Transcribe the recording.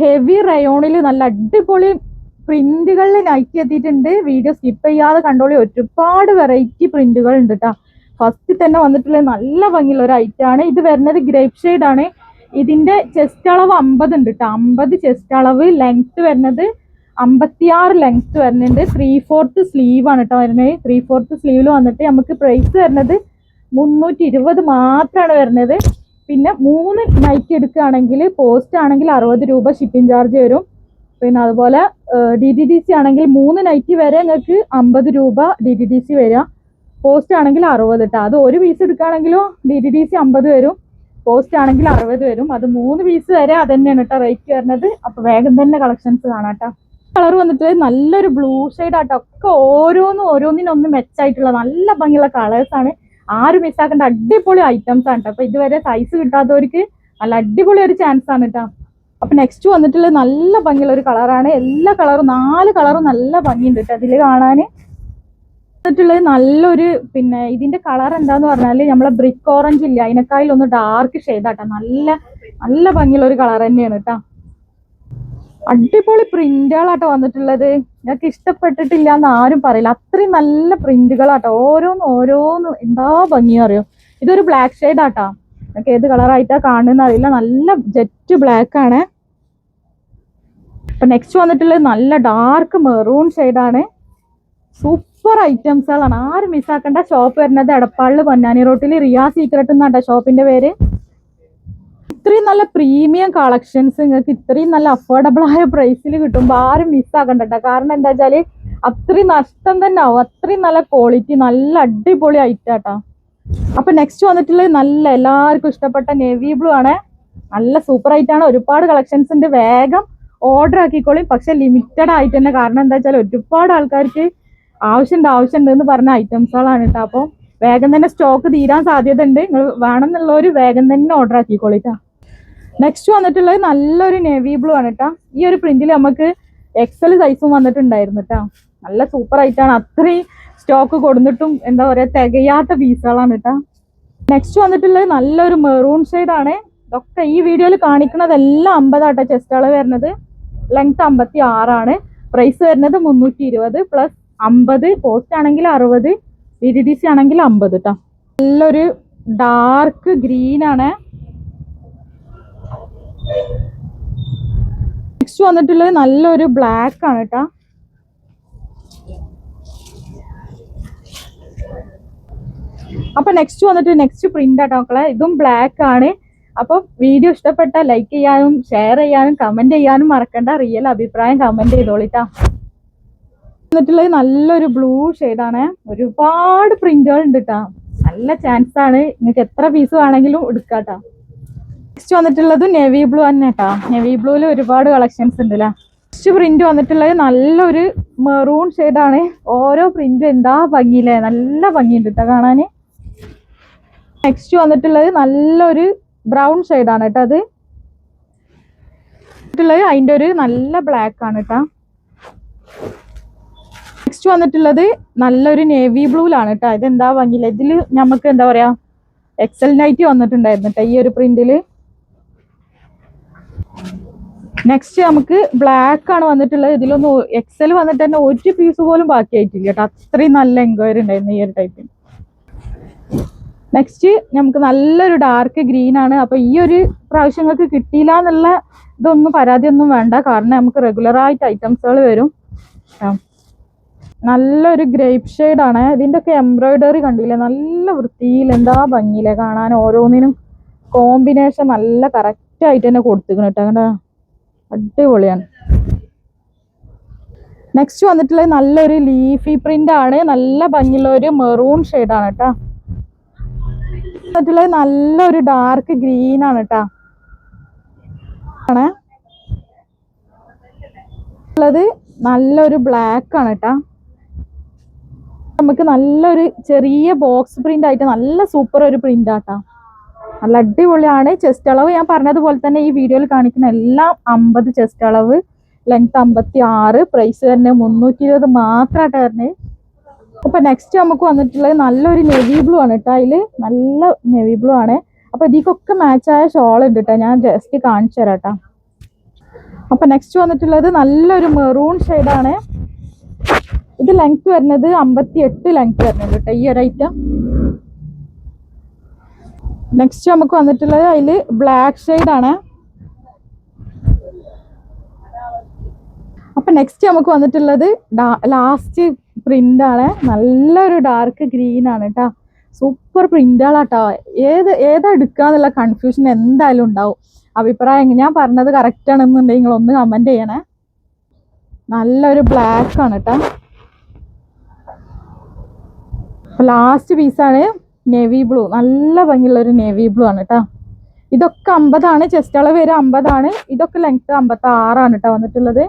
Heavy റയോണിൽ നല്ല അടിപൊളി പ്രിന്റുകളിൽ നൈറ്റി എത്തിയിട്ടുണ്ട്. വീഡിയോ സ്കിപ്പ് ചെയ്യാതെ കണ്ടോളി. ഒരുപാട് വെറൈറ്റി പ്രിന്റുകൾ ഉണ്ട് കേട്ടോ ഫസ്റ്റ് തന്നെ വന്നിട്ടുള്ള നല്ല ഭംഗിയുള്ള ഒരു ഐറ്റം ആണ്. ഇത് വരുന്നത് ഗ്രേപ്പ് ഷെയ്ഡ് ആണ്. ഇതിന്റെ ചെസ്റ്റ് അളവ് അമ്പത് ഉണ്ട് കേട്ടോ അമ്പത് ചെസ്റ്റ് അളവ്. ലെങ്ത് വരുന്നത് അമ്പത്തിയാറ് ലെങ്ത് വരുന്നുണ്ട്. ത്രീ ഫോർത്ത് സ്ലീവ് ആണ് കേട്ടോ വരുന്നത്. ത്രീ ഫോർത്ത് സ്ലീവിൽ വന്നിട്ട് നമുക്ക് പ്രൈസ് വരുന്നത് മുന്നൂറ്റി ഇരുപത് മാത്രമാണ് വരുന്നത്. പിന്നെ മൂന്ന് നൈറ്റ് എടുക്കുകയാണെങ്കിൽ പോസ്റ്റ് ആണെങ്കിൽ അറുപത് രൂപ ഷിപ്പിംഗ് ചാർജ് വരും. പിന്നെ അതുപോലെ ഡി ഡി ഡി സി ആണെങ്കിൽ മൂന്ന് നൈറ്റ് വരെ നിങ്ങൾക്ക് അമ്പത് രൂപ ഡി ഡി ഡി സി വരിക. പോസ്റ്റ് ആണെങ്കിൽ അറുപത് കേട്ടോ അത് ഒരു പീസ് എടുക്കുകയാണെങ്കിലും ഡി ഡി ഡി സി അമ്പത് വരും. പോസ്റ്റ് ആണെങ്കിൽ അറുപത് വരും. അത് മൂന്ന് പീസ് വരെ അത് തന്നെയാണ് കേട്ടോ റേറ്റ് വരുന്നത്. അപ്പോൾ വേഗം തന്നെ കളക്ഷൻസ് കാണാം കേട്ടോ കളർ വന്നിട്ട് നല്ലൊരു ബ്ലൂ ഷെയ്ഡ് ആട്ടോ. ഒക്കെ ഓരോന്നും ഓരോന്നിനൊന്നും മെച്ചായിട്ടുള്ള നല്ല ഭംഗിയുള്ള കളേഴ്സാണ് ആരും മിസ്സാക്കേണ്ട. അടിപൊളി ഐറ്റംസ് ആണ് കേട്ടോ അപ്പൊ ഇതുവരെ സൈസ് കിട്ടാത്തവർക്ക് നല്ല അടിപൊളി ഒരു ചാൻസ് ആണ് കേട്ടോ അപ്പൊ നെക്സ്റ്റ് വന്നിട്ടുള്ള നല്ല ഭംഗിയുള്ള ഒരു കളറാണ് എല്ലാ കളറും നാല് കളറും നല്ല ഭംഗിയുണ്ട് കേട്ടോ അതിൽ കാണാന് വന്നിട്ടുള്ളത് നല്ലൊരു പിന്നെ ഇതിന്റെ കളർ എന്താന്ന് പറഞ്ഞാൽ നമ്മളെ ബ്രിക്ക് ഓറഞ്ച് ഇല്ല? അതിനേക്കാളിൽ ഒന്ന് ഡാർക്ക് ഷെയ്ഡാട്ടോ നല്ല നല്ല ഭംഗിയുള്ള ഒരു കളർ തന്നെയാണ് കേട്ടോ അടിപൊളി പ്രിന്റുകളാട്ടോ വന്നിട്ടുള്ളത്. ഞങ്ങൾക്ക് ഇഷ്ടപ്പെട്ടിട്ടില്ല എന്ന് ആരും പറയില്ല. അത്രയും നല്ല പ്രിന്റുകളാട്ടോ ഓരോന്ന് ഓരോന്ന് എന്താ ഭംഗി അറിയോ? ഇതൊരു ബ്ലാക്ക് ഷെയ്ഡ് ആട്ടോ. ഞങ്ങൾക്ക് ഏത് കളറായിട്ടാ കാണുന്ന അറിയില്ല. നല്ല ജെറ്റ് ബ്ലാക്ക് ആണ്. അപ്പൊ നെക്സ്റ്റ് വന്നിട്ടുള്ളത് നല്ല ഡാർക്ക് മെറൂൺ ആണ്. സൂപ്പർ ഐറ്റംസുകളാണ് ആരും മിസ്സാക്കേണ്ട ഷോപ്പ് വരുന്നത് എടപ്പാളിൽ പൊന്നാനി റോട്ടിൽ റിയാ സീക്രട്ട് എന്നാട്ടോ ഷോപ്പിന്റെ പേര്. ഇത്രയും നല്ല പ്രീമിയം കളക്ഷൻസ് നിങ്ങൾക്ക് ഇത്രയും നല്ല അഫോർഡബിൾ ആയ പ്രൈസിൽ കിട്ടുമ്പോൾ ആരും മിസ്സാക്കണ്ട ട്ടോ. കാരണം എന്താ വെച്ചാൽ അത്രയും നഷ്ടം തന്നെ ആവും. അത്രയും നല്ല ക്വാളിറ്റി നല്ല അടിപൊളി ഐറ്റം ആട്ടോ. അപ്പൊ നെക്സ്റ്റ് വന്നിട്ടുള്ളത് നല്ല എല്ലാവർക്കും ഇഷ്ടപ്പെട്ട നേവി ബ്ലൂ ആണ്. നല്ല സൂപ്പർ ആയിട്ടാണ് ഒരുപാട് കളക്ഷൻസ് ഉണ്ട്. വേഗം ഓർഡർ ആക്കിക്കോളി. പക്ഷെ ലിമിറ്റഡ് ആയിട്ട് തന്നെ. കാരണം എന്താ വെച്ചാൽ ഒരുപാട് ആൾക്കാർക്ക് ആവശ്യമുണ്ട് ആവശ്യമുണ്ട് എന്ന് പറഞ്ഞ ഐറ്റംസുകളാണ് കേട്ടോ അപ്പോൾ വേഗം തന്നെ സ്റ്റോക്ക് തീരാൻ സാധ്യത ഉണ്ട് നിങ്ങൾ വേണമെന്നുള്ളവർ വേഗം തന്നെ ഓർഡർ ആക്കിക്കോളിട്ടാ നെക്സ്റ്റ് വന്നിട്ടുള്ളത് നല്ലൊരു നേവി ബ്ലൂ ആണ് കേട്ടോ ഈ ഒരു പ്രിന്റിൽ നമുക്ക് എക്സൽ സൈസും വന്നിട്ടുണ്ടായിരുന്നു കേട്ടോ നല്ല സൂപ്പർ ആയിട്ടാണ് അത്രയും സ്റ്റോക്ക് കൊടുത്തിട്ടും എന്താ പറയാ തികയാത്ത പീസുകളാണ് കേട്ടോ നെക്സ്റ്റ് വന്നിട്ടുള്ളത് നല്ലൊരു മെറൂൺ ആണ്. ഇതൊക്കെ ഈ വീഡിയോയിൽ കാണിക്കുന്നതെല്ലാം അമ്പതാട്ടോ ചെസ്റ്റ് അളവ് വരുന്നത്. ലെങ്ത് അമ്പത്തി ആറാണ് പ്രൈസ് വരുന്നത് മുന്നൂറ്റി ഇരുപത് പ്ലസ് അമ്പത് പോസ്റ്റ് ആണെങ്കിൽ അറുപത് ഡി ടി ഡി സി ആണെങ്കിൽ അമ്പത് കേട്ടോ നല്ലൊരു ഡാർക്ക് ഗ്രീൻ ആണ്. നെക്സ്റ്റ് വന്നിട്ടുള്ളത് നല്ലൊരു ബ്ലാക്ക് ആണ് കേട്ടോ അപ്പൊ നെക്സ്റ്റ് വന്നിട്ട് നെക്സ്റ്റ് പ്രിന്റ് ആട്ടോ മക്കളെ. ഇതും ബ്ലാക്ക് ആണ്. അപ്പൊ വീഡിയോ ഇഷ്ടപ്പെട്ട ലൈക്ക് ചെയ്യാനും ഷെയർ ചെയ്യാനും കമന്റ് ചെയ്യാനും മറക്കണ്ട. റിയൽ അഭിപ്രായം കമന്റ് ചെയ്തോളിട്ടാ. വന്നിട്ടുള്ളത് നല്ലൊരു ബ്ലൂ ആണ്. ഒരുപാട് പ്രിന്റുകൾ ഉണ്ട് കേട്ടാ നല്ല ചാൻസ് ആണ്. നിങ്ങൾക്ക് എത്ര പീസ് വേണമെങ്കിലും എടുക്കാട്ടാ നെക്സ്റ്റ് വന്നിട്ടുള്ളത് നെവി ബ്ലൂ തന്നെ കേട്ടാ നെവി ബ്ലൂവിൽ ഒരുപാട് കളക്ഷൻസ് ഉണ്ട് അല്ലേ നെക്സ്റ്റ് പ്രിന്റ് വന്നിട്ടുള്ളത് നല്ലൊരു മെറൂൺ ആണ്. ഓരോ പ്രിന്റും എന്താ ഭംഗിയില്ലേ? നല്ല ഭംഗിയുണ്ട് കേട്ടോ കാണാന്. നെക്സ്റ്റ് വന്നിട്ടുള്ളത് നല്ലൊരു ബ്രൗൺ ആണ് കേട്ടോ അത്. വന്നിട്ടുള്ളത് അതിന്റെ ഒരു നല്ല ബ്ലാക്ക് ആണ് കേട്ടോ നെക്സ്റ്റ് വന്നിട്ടുള്ളത് നല്ലൊരു നേവി ബ്ലൂലാണ് കേട്ടോ എന്താ ഭംഗിയില്ല? ഇതിൽ നമുക്ക് എന്താ പറയാ? എക്സൽ നൈറ്റ് വന്നിട്ടുണ്ടായിരുന്നു കേട്ടോ ഈ ഒരു പ്രിന്റിൽ നെക്സ്റ്റ് നമുക്ക് ബ്ലാക്ക് ആണ് വന്നിട്ടുള്ളത്. ഇതിലൊന്നും എക്സൽ വന്നിട്ട് തന്നെ ഒരു പീസ് പോലും ബാക്കിയായിട്ടില്ല കേട്ടോ. അത്രയും നല്ല എൻക്വയറി ഉണ്ടായിരുന്നു ഈ ഒരു ടൈപ്പിന് നെക്സ്റ്റ് നമുക്ക് നല്ലൊരു ഡാർക്ക് ഗ്രീൻ ആണ്. അപ്പൊ ഈ ഒരു പ്രാവശ്യം നിങ്ങൾക്ക് കിട്ടിയില്ല എന്നുള്ള ഇതൊന്നും പരാതിയൊന്നും വേണ്ട. കാരണം നമുക്ക് റെഗുലർ ആയിട്ട് ഐറ്റംസുകൾ വരും. നല്ലൊരു ഗ്രേപ്പ് ആണ്. ഇതിന്റെ ഒക്കെ എംബ്രോയിഡറി കണ്ടില്ലേ? നല്ല വൃത്തിയിൽ എന്താ ഭംഗിയില്ലേ കാണാൻ. ഓരോന്നിനും കോമ്പിനേഷൻ നല്ല കറക്റ്റ് ആയിട്ട് തന്നെ കൊടുത്തിക്കണം കേട്ടോ. അടിപൊളിയാണ്. നെക്സ്റ്റ് വന്നിട്ടുള്ളത് നല്ലൊരു ലീഫി പ്രിന്റ് ആണ്. നല്ല ഭംഗിയുള്ള ഒരു മെറൂൺ ആണ് കേട്ടോ വന്നിട്ടുള്ളത് നല്ലൊരു ഡാർക്ക് ഗ്രീൻ ആണ് കേട്ടോ ആണ്. ഉള്ളത് നല്ലൊരു ബ്ലാക്ക് ആണ് കേട്ടോ നമുക്ക് നല്ലൊരു ചെറിയ ബോക്സ് പ്രിന്റ് ആയിട്ട് നല്ല സൂപ്പർ ഒരു പ്രിന്റ് ആട്ടാ നല്ല അടിപൊളിയാണ്. ചെസ്റ്റ് അളവ് ഞാൻ പറഞ്ഞതുപോലെ തന്നെ ഈ വീഡിയോയിൽ കാണിക്കുന്ന എല്ലാം അമ്പത് ചെസ്റ്റ് അളവ് ലെങ്ത് അമ്പത്തി ആറ് പ്രൈസ് തന്നെ മുന്നൂറ്റി ഇരുപത് മാത്രമായിട്ട് വരുന്നത് അപ്പൊ നെക്സ്റ്റ് നമുക്ക് വന്നിട്ടുള്ളത് നല്ലൊരു നെവി ബ്ലൂ ആണ് കേട്ടോ അതിൽ. നല്ല നെവി ബ്ലൂ ആണ്. അപ്പൊ ഇതിക്കൊക്കെ മാച്ചായ ഷോൾ ഉണ്ട് കേട്ടോ ഞാൻ ജസ്റ്റ് കാണിച്ചു തരാം കേട്ടോ അപ്പൊ നെക്സ്റ്റ് വന്നിട്ടുള്ളത് നല്ലൊരു മെറൂൺ ആണ്. ഇത് ലെങ്ത് വരുന്നത് അമ്പത്തി എട്ട് ലെങ്ത് വരുന്നത് കേട്ടോ ഈ ഒരു ഐറ്റം നെക്സ്റ്റ് നമുക്ക് വന്നിട്ടുള്ളത് അതിൽ ബ്ലാക്ക് ആണ്. അപ്പൊ നെക്സ്റ്റ് നമുക്ക് വന്നിട്ടുള്ളത് ലാസ്റ്റ് പ്രിന്റ് ആണ്. നല്ലൊരു ഡാർക്ക് ഗ്രീൻ ആണ് കേട്ടോ സൂപ്പർ പ്രിന്റുകളാട്ടോ ഏത് ഏതാ എടുക്കാന്നുള്ള കൺഫ്യൂഷൻ എന്തായാലും ഉണ്ടാവും. അഭിപ്രായം ഞാൻ പറഞ്ഞത് കറക്റ്റ് ആണെന്നുണ്ടെങ്കിൽ നിങ്ങൾ ഒന്ന് കമന്റ് ചെയ്യണേ. നല്ലൊരു ബ്ലാക്ക് ആണ് കേട്ടോ ലാസ്റ്റ് പീസാണ് നേവി ബ്ലൂ നല്ല ഭംഗിയുള്ള ഒരു നേവി ബ്ലൂ ആണ് കേട്ടോ ഇതൊക്കെ അമ്പതാണ് ചെസ്റ്റ് അളവ് വരെ അമ്പതാണ്. ഇതൊക്കെ ലെങ്ത് അമ്പത്തി ആറാണ് കേട്ടോ വന്നിട്ടുള്ളത്.